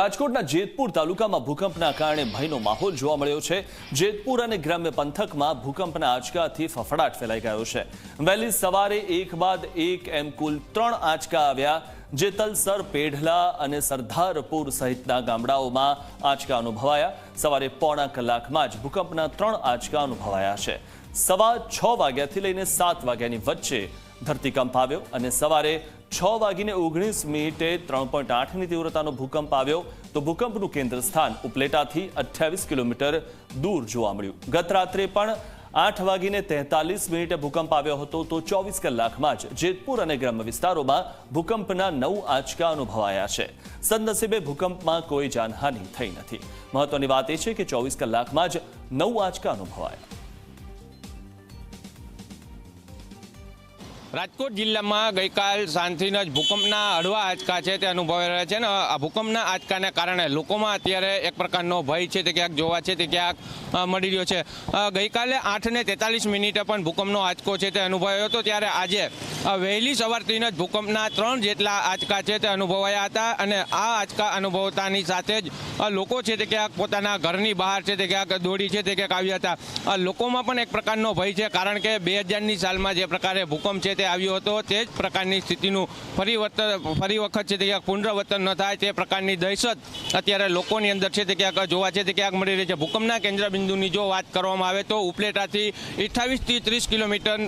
રાજકોટના જેતપુર તાલુકામાં ભૂકંપના કારણે ભયનો માહોલ જોવા મળ્યો છે. જેતપુર અને ગ્રામ્ય પંથકમાં ભૂકંપના આંચકાથી ફફડાટ ફેલાઈ ગયો છે. વહેલી સવારે એક બાદ એક એમ કુલ ત્રણ આંચકા આવ્યા, જે તલસર, પેઢલા અને સરદારપુર સહિતના ગામડાઓમાં આંચકા અનુભવાયા. સવારે પોણા કલાકમાં જ ભૂકંપના ત્રણ આંચકા અનુભવાયા છે. સવા છ વાગ્યાથી લઈને સાત વાગ્યાની વચ્ચે ધરતીકંપ આવ્યો અને સવારે છ વાગીને ઓગણીસ મિનિટે ત્રણ પોઈન્ટ આઠની તીવ્રતાનો ભૂકંપ આવ્યો તો ભૂકંપનું કેન્દ્ર સ્થાન ઉપલેટાથી અઠ્યાવીસ કિલોમીટર દૂર જોવા મળ્યું. ગત રાત્રે પણ આઠ વાગીને તેતાલીસ મિનિટે ભૂકંપ આવ્યો હતો તો ચોવીસ કલાકમાં જ જેતપુર અને ગ્રામ્ય વિસ્તારોમાં ભૂકંપના નવ આંચકા અનુભવાયા છે. સદનસીબે ભૂકંપમાં કોઈ જાનહાનિ થઈ નથી. મહત્વની વાત એ છે કે ચોવીસ કલાકમાં જ નવ આંચકા અનુભવાયા. રાજકોટ જિલ્લામાં ગઈકાલ સાંજથી જ ભૂકંપના હળવા આંચકા છે તે અનુભવાઈ રહ્યા છે અને આ ભૂકંપના આંચકાને કારણે લોકોમાં અત્યારે એક પ્રકારનો ભય છે તે ક્યાંક જોવા છે તે ક્યાંક મળી રહ્યો છે. ગઈકાલે આઠ ને તેતાલીસ મિનિટે પણ ભૂકંપનો આંચકો છે તે અનુભવાયો હતો ત્યારે આજે વહેલી સવારથી જ ભૂકંપના ત્રણ જેટલા આંચકા છે તે અનુભવાયા હતા અને આ આંચકા અનુભવતાની સાથે જ લોકો છે તે ક્યાંક પોતાના ઘરની બહાર છે તે ક્યાંક દોડી છે તે ક્યાંક આવ્યા હતા. લોકોમાં પણ એક પ્રકારનો ભય છે કારણ કે બે હજારની સાલમાં જે પ્રકારે ભૂકંપ છે તે આવ્યો હતો, તે જ પ્રકારની સ્થિતિનું ફરી વર્તન ફરી વખત છે તે ક્યાંક પુનરાવર્તન ન થાય, તે પ્રકારની દહેશત અત્યારે લોકોની અંદર છે તે ક્યાંક જોવા છે તે ક્યાંક મળી રહી છે. ભૂકંપના કેન્દ્રબિંદુની જો વાત કરવામાં આવે તો ઉપલેટાથી અઠ્ઠાવીસથી ત્રીસ કિલોમીટર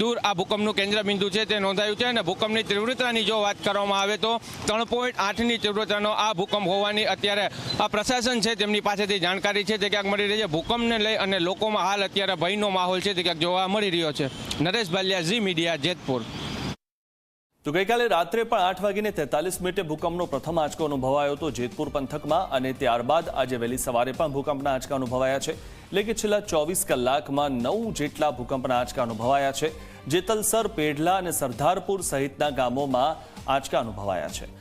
દૂર આ ભૂકંપનું કેન્દ્રબિંદુ છે તે નોંધાયું છે અને ભૂકંપની તીવ્રતાની જો વાત કરવામાં આવે તો ત્રણ પોઈન્ટ આઠની તીવ્રતાનો આ ભૂકંપ હોવાની અત્યારે આ પ્રશાસન છે તેમની પાસેથી જાણકારી છે તે ક્યાંક મળી રહી છે. ભૂકંપને લઈ અને લોકોમાં હાલ અત્યારે ભયનો માહોલ છે તે ક્યાંક જોવા મળી રહ્યો છે. નરેશ બાલિયા, ઝી મીડિયા જેતપુર. તો ગઈકાલે રાત્રે પણ આઠ વાગીને તેતાલીસ મિનિટે ભૂકંપનો પ્રથમ આંચકો અનુભવાયો હતો જેતપુર પંથકમાં અને ત્યારબાદ આજે વહેલી સવારે પણ ભૂકંપના આંચકા અનુભવાયા છે. એટલે કે છેલ્લા ચોવીસ કલાકમાં નવ જેટલા ભૂકંપના આંચકા અનુભવાયા છે. જેતલસર, પેઢલા અને સરદારપુર સહિતના ગામોમાં આંચકા અનુભવાયા છે.